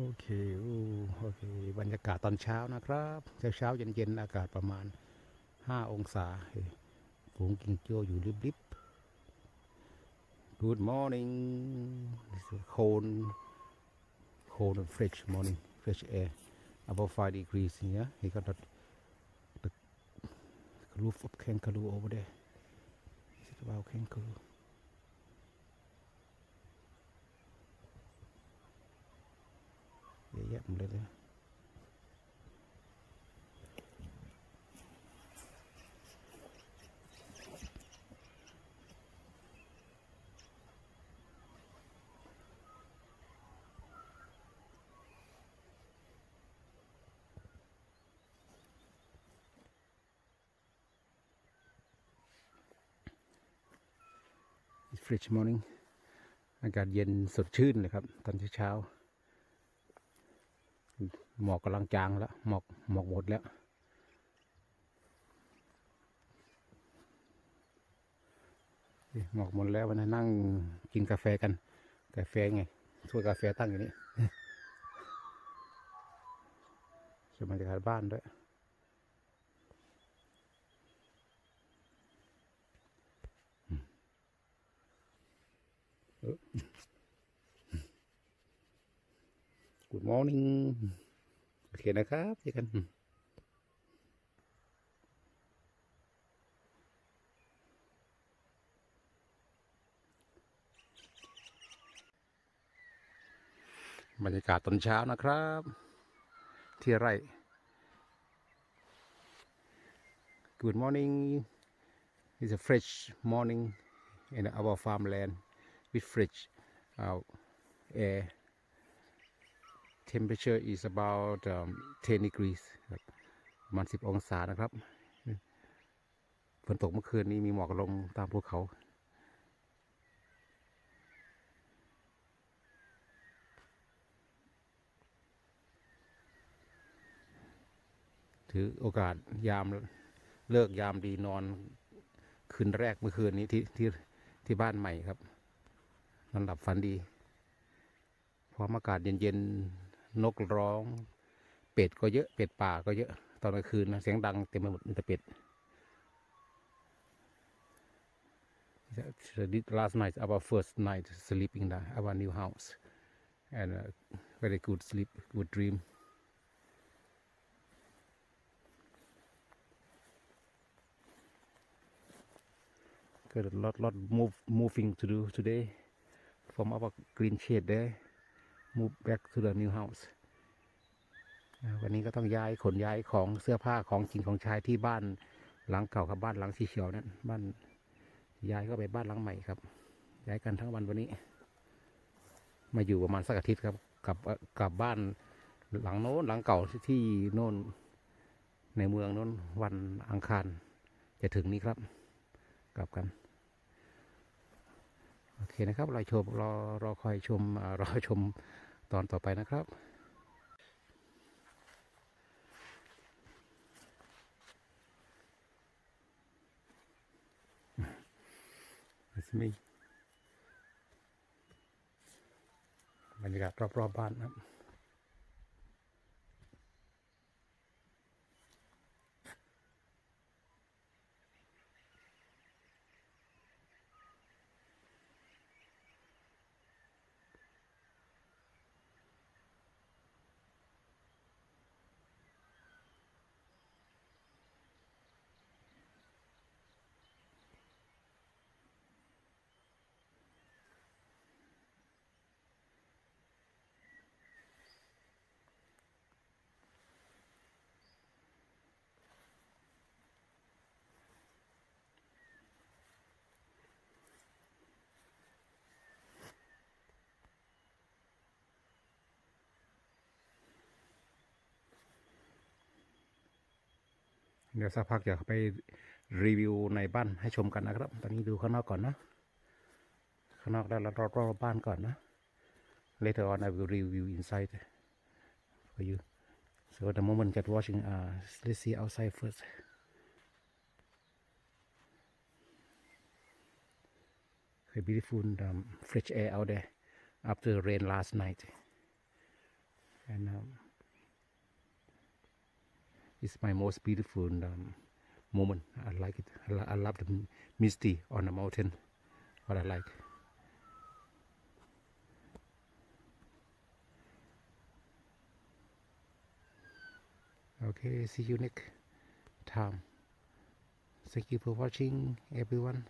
โอเคโอ้โอเค บรรยากาศตอนเช้านะครับ เช้าเช้าๆเย็นๆอากาศประมาณ 5 องศาฝูงกิงโจ้อยู่ริบๆ Good morning cold cold and fresh morning fresh air about 5 degrees here he got the, the roof of kangaroo over there Is it about kangaroo เยอะ แยะหมดเลยเลย It's fresh morning อากาศเย็นสดชื่นเลยครับ ตอนเช้าๆ หมอกกำลังจางแล้วหมอกหมอกหมดแล้ว หมอกหมดแล้ววันนั้นั่งกินกาแฟกัน กาแฟไงถ้วยกาแฟตั้งอยู่นี่สบรรยากาศบ้านด้วย Good morning เคนะครับเจอกันบรรยากาศตอนเช้านะครับ ที่ไร่ Good morning It's a fresh morning in our farmland with fresh uh, air temperature is about um, 10 degrees ครับประมาณ10 องศานะครับฝนตกเมื่อคืนนี้มีหมอกลงตามภูเขาถือโอกาสยามเลิกยามดีนอนคืนแรกเมื่อคืนนี้ที่ที่ที่บ้านใหม่ครับนอนหลับฝันดีพร้อมอากาศเย็นๆ นกร้อง เป็ดก็เยอะ เป็ดป่าก็เยอะ ตอนกลางคืนนะเสียงดังเต็มไปหมดมีแต่เป็ด Last night our first night sleeping in our new house and uh, very good sleep good dream got a lot lot move moving to do today from our green shade there move back to the new house วันนี้ก็ต้องย้ายขนย้ายของเสื้อผ้าของกินของใช้ที่บ้านหลังเก่ากับบ้านหลังสีเขียวนั้นบ้านย้ายก็ไปบ้านหลังใหม่ครับ ย้ายกันทั้งวันวันนี้ มาอยู่ประมาณสักอาทิตย์ครับกลับกลับบ้านหลังโน้นหลังเก่าที่โน่นในเมืองโน้นวันอังคารจะถึงนี้ครับ กลับกันโอเคนะครับรอชมรอรอคอยชมรอชม ตอนต่อไปนะครับสมีบรรยากาศรอบๆบบ้านนะครับ เดี๋ยวสักพักจะไปรีวิวในบ้านให้ชมกันนะครับ ตอนนี้ดูข้างนอกก่อนนะข้างนอกแล้วเรารอบบ้านก่อนนะ later on I will review inside for you so at the moment just watching uh let's see outside first very beautiful um, fresh air out there after rain last night and um, it's my most beautiful um, moment. I like it. I, lo- I love the misty on the mountain. What I like. Okay, see you next time. Thank you for watching, everyone.